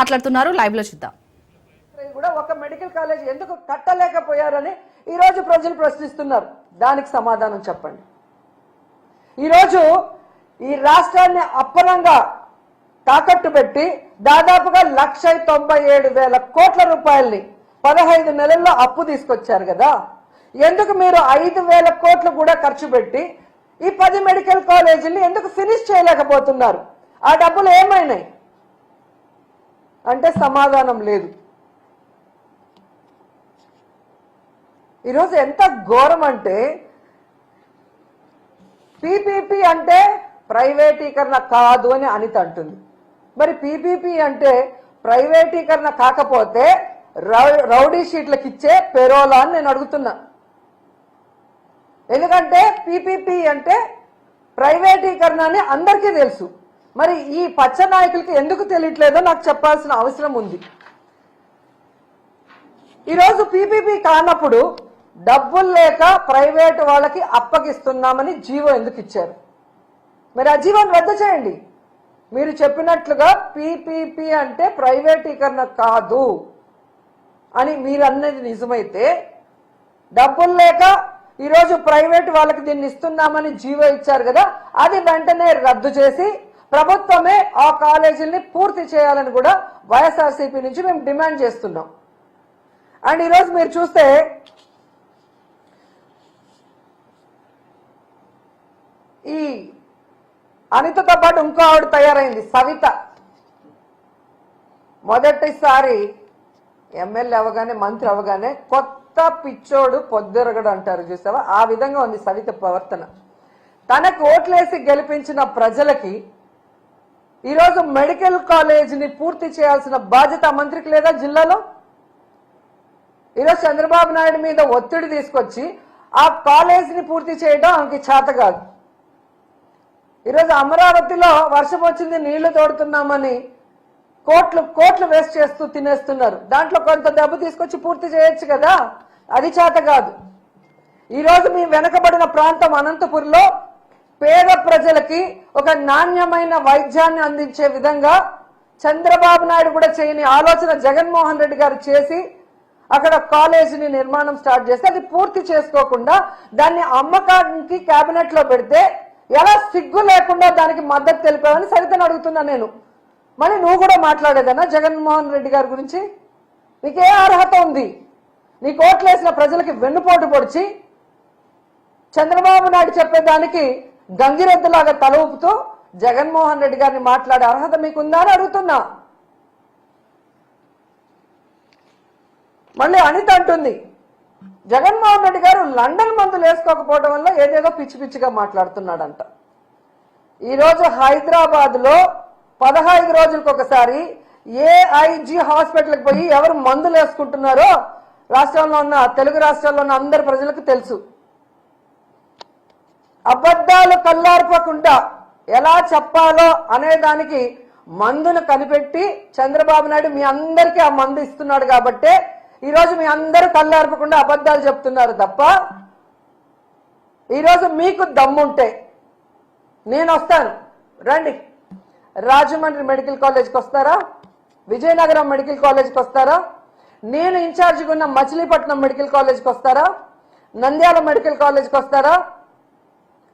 మాట్లాడుతున్నారు. లైవ్లో చూద్దాం. కూడా ఒక మెడికల్ కాలేజ్ ఎందుకు కట్టలేకపోయారని ఈరోజు ప్రజలు ప్రశ్నిస్తున్నారు. దానికి సమాధానం చెప్పండి. ఈరోజు ఈ రాష్ట్రాన్ని అప్పనంగా తాకట్టు పెట్టి దాదాపుగా లక్ష తొంభై ఏడు వేల కోట్ల రూపాయల్ని పదహైదు నెలల్లో అప్పు తీసుకొచ్చారు కదా. ఎందుకు మీరు ఐదు వేల కోట్లు కూడా ఖర్చు పెట్టి ఈ పది మెడికల్ కాలేజీని ఎందుకు ఫినిష్ చేయలేకపోతున్నారు? ఆ డబ్బులు ఏమైనాయి? అంటే సమాధానం లేదు. ఈరోజు ఎంత ఘోరం అంటే పీపీపీ అంటే ప్రైవేటీకరణ కాదు అని అనిత అంటుంది. మరి పీపీపీ అంటే ప్రైవేటీకరణ కాకపోతే రౌ- రౌడీ షీట్లకు ఇచ్చే పెరోలా అని నేను అడుగుతున్నా. ఎందుకంటే పీపీపీ అంటే ప్రైవేటీకరణ అని అందరికీ తెలుసు. మరి ఈ పచ్చ నాయకులకి ఎందుకు తెలియట్లేదో నాకు చెప్పాల్సిన అవసరం ఉంది. ఈరోజు పీపీపీ కానప్పుడు డబ్బులు లేక ప్రైవేట్ వాళ్ళకి అప్పగిస్తున్నామని జీవో ఎందుకు ఇచ్చారు? మరి ఆ జీవోని రద్దు చేయండి. మీరు చెప్పినట్లుగా పీపీపీ అంటే ప్రైవేటీకరణ కాదు అని మీరు అన్నది నిజమైతే డబ్బులు లేక ఈరోజు ప్రైవేట్ వాళ్ళకి దీన్ని ఇస్తున్నామని జీవో ఇచ్చారు కదా అది వెంటనే రద్దు చేసి ప్రభుత్వమే ఆ కాలేజీల్ని పూర్తి చేయాలని కూడా వైఎస్ఆర్సీపీ నుంచి మేము డిమాండ్ చేస్తున్నాం. అండ్ ఈరోజు మీరు చూస్తే ఈ అనితతో పాటు ఇంకో ఆవిడ తయారైంది సవిత. మొదటిసారి ఎమ్మెల్యే అవగానే మంత్రి అవగానే కొత్త పిచ్చోడు పొద్దురగడు అంటారు చూసావా? ఆ విధంగా ఉంది సవిత ప్రవర్తన. తనకు ఓట్లేసి గెలిపించిన ప్రజలకి ఈరోజు మెడికల్ కాలేజీని పూర్తి చేయాల్సిన బాధ్యత మంత్రికి లేదా జిల్లాలో? ఈరోజు చంద్రబాబు నాయుడు మీద ఒత్తిడి తీసుకొచ్చి ఆ కాలేజీని పూర్తి చేయడం ఆమెకి చేత కాదు. ఈరోజు అమరావతిలో వర్షం వచ్చింది నీళ్ళు తోడుతున్నామని కోట్లు కోట్లు వేస్ట్ చేస్తూ తినేస్తున్నారు. దాంట్లో కొంత డబ్బు తీసుకొచ్చి పూర్తి చేయొచ్చు కదా? అది చేత కాదు. ఈరోజు మీ వెనకబడిన ప్రాంతం అనంతపురంలో పేద ప్రజలకి ఒక నాణ్యమైన వైద్యాన్ని అందించే విధంగా చంద్రబాబు నాయుడు కూడా చేయని ఆలోచన జగన్మోహన్ రెడ్డి గారు చేసి అక్కడ కాలేజీని నిర్మాణం స్టార్ట్ చేస్తే అది పూర్తి చేసుకోకుండా దాన్ని అమ్మకానికి క్యాబినెట్లో లో పెడితే ఎలా సిగ్గు లేకుండా దానికి మద్దతు తెలిపావని సరితను అడుగుతున్నా నేను. మరి నువ్వు కూడా మాట్లాడేదన్నా జగన్మోహన్ రెడ్డి గారి గురించి? నీకే అర్హత ఉంది. నీ కోట్లేసిన ప్రజలకి వెన్నుపోటు పొడిచి చంద్రబాబు నాయుడు చెప్పేదానికి గంగిరెద్దులాగా తల ఊపుతూ జగన్మోహన్ రెడ్డి గారిని మాట్లాడే అర్హత మీకుందా అని అడుగుతున్నా. మళ్ళీ అనిత అంటుంది జగన్మోహన్ రెడ్డి గారు లండన్ మందులు వేసుకోకపోవడం వల్ల ఏదేదో పిచ్చి పిచ్చిగా మాట్లాడుతున్నాడంట. ఈరోజు హైదరాబాద్లో పదహైదు రోజులకు ఒకసారి ఏఐజీ హాస్పిటల్కి పోయి ఎవరు మందులు వేసుకుంటున్నారో రాష్ట్రంలో ఉన్న తెలుగు రాష్ట్రాల్లో ఉన్న అందరి ప్రజలకు తెలుసు. అబద్ధాలు కల్లార్పకుండా ఎలా చెప్పాలో అనే దానికి మందును కనిపెట్టి చంద్రబాబు నాయుడు మీ అందరికీ ఆ మందు ఇస్తున్నాడు కాబట్టే ఈరోజు మీ అందరూ కల్లార్పకుండా అబద్ధాలు చెప్తున్నారు తప్ప ఈరోజు మీకు దమ్ముంటే నేను వస్తాను. రండి. రాజమండ్రి మెడికల్ కాలేజ్కి వస్తారా? విజయనగరం మెడికల్ కాలేజ్కి వస్తారా? నేను ఇన్ఛార్జిగా ఉన్న మచిలీపట్నం మెడికల్ కాలేజ్కి వస్తారా? నంద్యాల మెడికల్ కాలేజ్కి వస్తారా?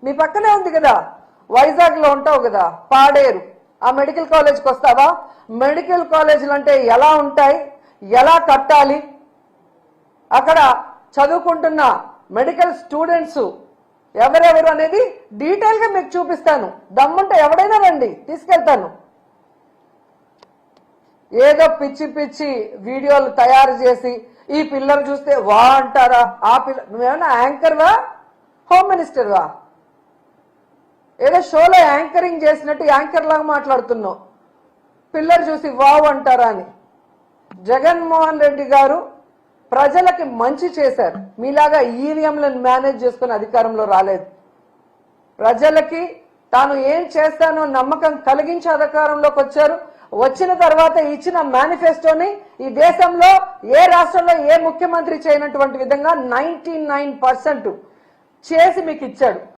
మీ పక్కనే ఉంది కదా. వైజాగ్లో ఉంటావు కదా పాడేరు. ఆ మెడికల్ కాలేజ్కి వస్తావా? మెడికల్ కాలేజీలు అంటే ఎలా ఉంటాయి? ఎలా కట్టాలి? అక్కడ చదువుకుంటున్న మెడికల్ స్టూడెంట్స్ ఎవరెవరు అనేది డీటెయిల్గా మీకు చూపిస్తాను. దమ్ముంటే ఎవడైనా రండి తీసుకెళ్తాను. ఏదో పిచ్చి పిచ్చి వీడియోలు తయారు చేసి ఈ పిల్లలు చూస్తే వా అంటారా? ఆ పిల్ల మేమన్నా యాంకర్వా? హోమ్ మినిస్టర్వా? ఏదో షోలో యాంకరింగ్ చేసినట్టు యాంకర్ లాగా మాట్లాడుతున్నావు. పిల్లలు చూసి వావ్ అంటారా అని. జగన్మోహన్ రెడ్డి గారు ప్రజలకి మంచి చేశారు. మీలాగా ఈవీఎంలను మేనేజ్ చేసుకుని అధికారంలో రాలేదు. ప్రజలకి తాను ఏం చేస్తానో నమ్మకం కలిగించి అధికారంలోకి వచ్చారు. వచ్చిన తర్వాత ఇచ్చిన మేనిఫెస్టోని ఈ దేశంలో ఏ రాష్ట్రంలో ఏ ముఖ్యమంత్రి చేయనటువంటి విధంగా నైన్టీ చేసి మీకు ఇచ్చాడు.